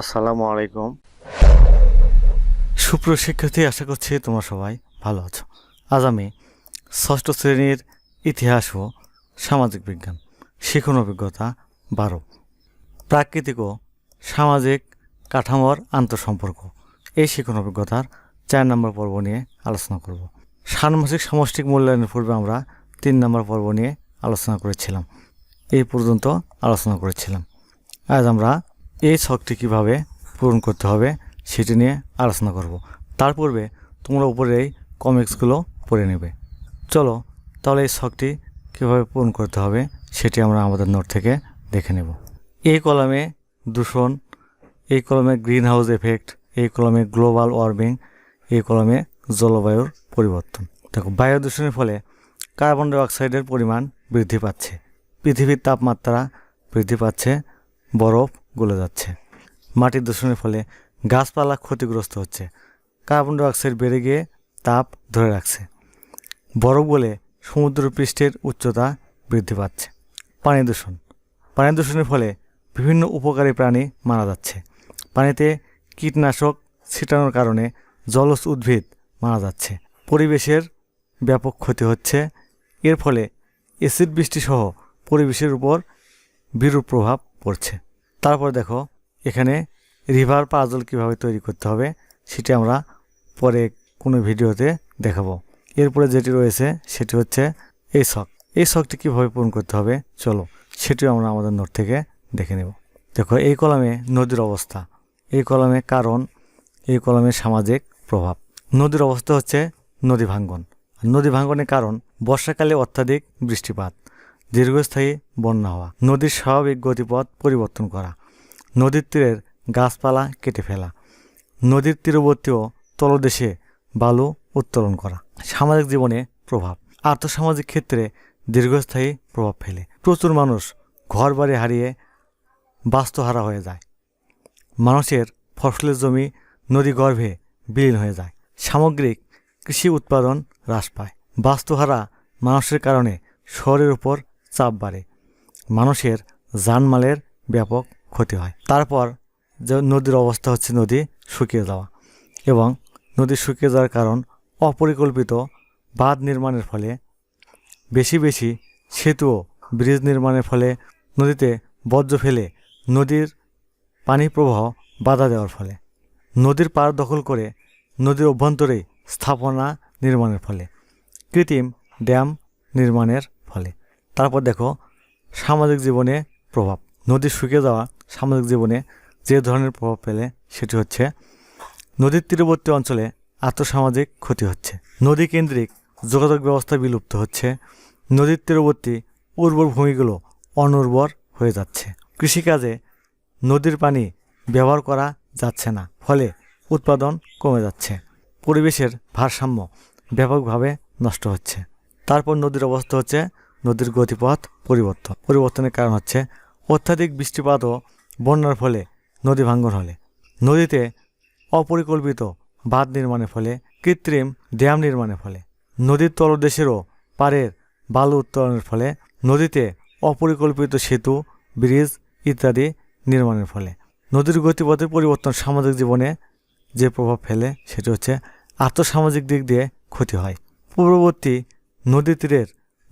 আসসালামু আলাইকুম। শিক্ষার্থী, আশা করছি তোমরা সবাই ভালো আছো। আজ আমি ষষ্ঠ শ্রেণির ইতিহাস ও সামাজিক বিজ্ঞান শিখন অভিজ্ঞতা বারো, প্রাকৃতিক ও সামাজিক কাঠামোর আন্তঃসম্পর্ক। এই শিখন অভিজ্ঞতার চার নম্বর পর্ব নিয়ে আলোচনা করব। ষান্মাসিক সমষ্টিক মূল্যায়নের পূর্বে আমরা তিন নম্বর পর্ব নিয়ে আলোচনা করেছিলাম। এই পর্যন্ত আলোচনা করেছিলাম। আজ আমরা এই শখটি কীভাবে পূরণ করতে হবে সেটি নিয়ে আলোচনা করব। তার পূর্বে তোমরা উপরে এই কমিক্সগুলো পড়ে নেবে। চলো তাহলে এই শখটি কীভাবে পূরণ করতে হবে সেটি আমরা আমাদের নোট থেকে দেখে নেব। এই কলমে দূষণ, এই কলমে গ্রিন হাউস এফেক্ট, এই কলমে গ্লোবাল ওয়ার্মিং, এই কলমে জলবায়ুর পরিবর্তন। দেখো, বায়ু দূষণের ফলে কার্বন ডাইঅক্সাইডের পরিমাণ বৃদ্ধি পাচ্ছে। পৃথিবীর তাপমাত্রা বৃদ্ধি পাচ্ছে, বরফ গলে যাচ্ছে। মাটির দূষণের ফলে গাছপালা ক্ষতিগ্রস্ত হচ্ছে। কার্বন ডাইঅক্সাইড বেড়ে গিয়ে তাপ ধরে রাখছে। বরফ বলে সমুদ্র পৃষ্ঠের উচ্চতা বৃদ্ধি পাচ্ছে। পানি দূষণ। পানি দূষণের ফলে বিভিন্ন উপকারী প্রাণী মারা যাচ্ছে। পানিতে কীটনাশক ছিটানোর কারণে জলজ উদ্ভিদ মারা যাচ্ছে। পরিবেশের ব্যাপক ক্ষতি হচ্ছে। এর ফলে অ্যাসিড বৃষ্টিসহ পরিবেশের উপর বিরূপ প্রভাব পড়ছে। তারপর দেখো, এখানে রিভার পাজল কীভাবে তৈরি করতে হবে, সেটি আমরা পরে কোনো ভিডিওতে দেখাবো। এরপরে যেটি রয়েছে, সেটি হচ্ছে এই শখ এই শখটি কীভাবে পূরণ করতে হবে, চলো, সেটিও আমরা আমাদের নোট থেকে দেখে নেব। দেখো, এই কলমে নদীর অবস্থা। এই কলমে কারণ, এই কলমের সামাজিক প্রভাব। নদীর অবস্থা হচ্ছে নদী ভাঙ্গন নদী ভাঙ্গনের কারণ, বর্ষাকালে অত্যাধিক বৃষ্টিপাত। দীর্ঘস্থায়ী বন্যা হওয়া, নদীর স্বাভাবিক গতিপথ পরিবর্তন করা, নদীর তীরের গাছপালা কেটে ফেলা, নদীর তীরবর্তী ও তলদেশে বালু উত্তোলন করা, সামাজিক জীবনে প্রভাব, আর্থসামাজিক ক্ষেত্রে দীর্ঘস্থায়ী প্রভাব ফেলে। প্রচুর মানুষ ঘর বাড়ি হারিয়ে বাস্তুহারা হয়ে যায়। মানুষের ফসলের জমি নদী গর্ভে বিলীন হয়ে যায়। সামগ্রিক কৃষি উৎপাদন হ্রাস পায়। বাস্তুহারা মানুষের কারণে শহরের উপর চাপ বাড়ে। মানুষের জানমালের ব্যাপক ক্ষতি হয়। তারপর যে নদীর অবস্থা হচ্ছে নদী শুকিয়ে যাওয়া এবং নদী শুকিয়ে যাওয়ার কারণ অপরিকল্পিত বাঁধ নির্মাণের ফলে। বেশি বেশি সেতু ব্রিজ নির্মাণের ফলে নদীতে বর্জ্য ফেলে নদীর পানি প্রবাহ বাধা দেওয়ার ফলে। নদীর পার দখল করে নদীর অভ্যন্তরে স্থাপনা নির্মাণের ফলে। কৃত্রিম ড্যাম নির্মাণের ফলে। তারপর দেখো, সামাজিক জীবনে প্রভাব। নদী শুকিয়ে যাওয়া সামাজিক জীবনে যে ধরনের প্রভাব ফেলে সেটি হচ্ছে, নদীর তীরবর্তী অঞ্চলে আর্থসামাজিক ক্ষতি হচ্ছে। নদী কেন্দ্রিক যোগাযোগ ব্যবস্থা বিলুপ্ত হচ্ছে। নদীর তীরবর্তী উর্বর ভূমিগুলো অনুর্বর হয়ে যাচ্ছে। কৃষিকাজে নদীর পানি ব্যবহার করা যাচ্ছে না, ফলে উৎপাদন কমে যাচ্ছে। পরিবেশের ভারসাম্য ব্যাপকভাবে নষ্ট হচ্ছে। তারপর নদীর অবস্থা হচ্ছে নদীর গতিপথ পরিবর্তন। পরিবর্তনের কারণ হচ্ছে অত্যাধিক বৃষ্টিপাত ও বন্যার ফলে নদী ভাঙ্গন হলে। নদীতে অপরিকল্পিত বাঁধ নির্মাণের ফলে, কৃত্রিম ড্যাম নির্মাণের ফলে, নদীর তলদেশেরও পাড়ের বালু উত্তোলনের ফলে, নদীতে অপরিকল্পিত সেতু, ব্রিজ ইত্যাদি নির্মাণের ফলে। নদীর গতিপথের পরিবর্তন সামাজিক জীবনে যে প্রভাব ফেলে, সেটি হচ্ছে আর্থসামাজিক দিক দিয়ে ক্ষতি হয়। পূর্ববর্তী নদী তীরের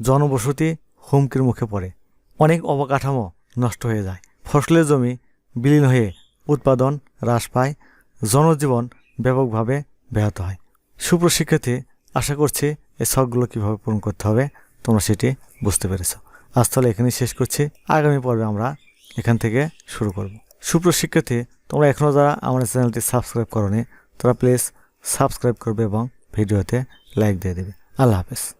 জনবসতি হুমকির মুখে পড়ে। অনেক অবকাঠামো নষ্ট হয়ে যায়। ফসলের জমি বিলীন হয়ে উৎপাদন হ্রাস পায়। জনজীবন ব্যাপকভাবে ব্যাহত হয়। সুপ্রশিক্ষার্থী আশা করছি এই শখগুলো কীভাবে পূরণ করতে হবে তোমরা সেটি বুঝতে পেরেছ। আজ তাহলে এখানেই শেষ করছি। আগামী পর্বে আমরা এখান থেকে শুরু করব। সুপ্রশিক্ষার্থী তোমরা এখনও যারা আমাদের চ্যানেলটি সাবস্ক্রাইব করনি, তারা প্লিজ সাবস্ক্রাইব করবে এবং ভিডিওতে লাইক দিয়ে দেবে। আল্লাহ হাফেজ।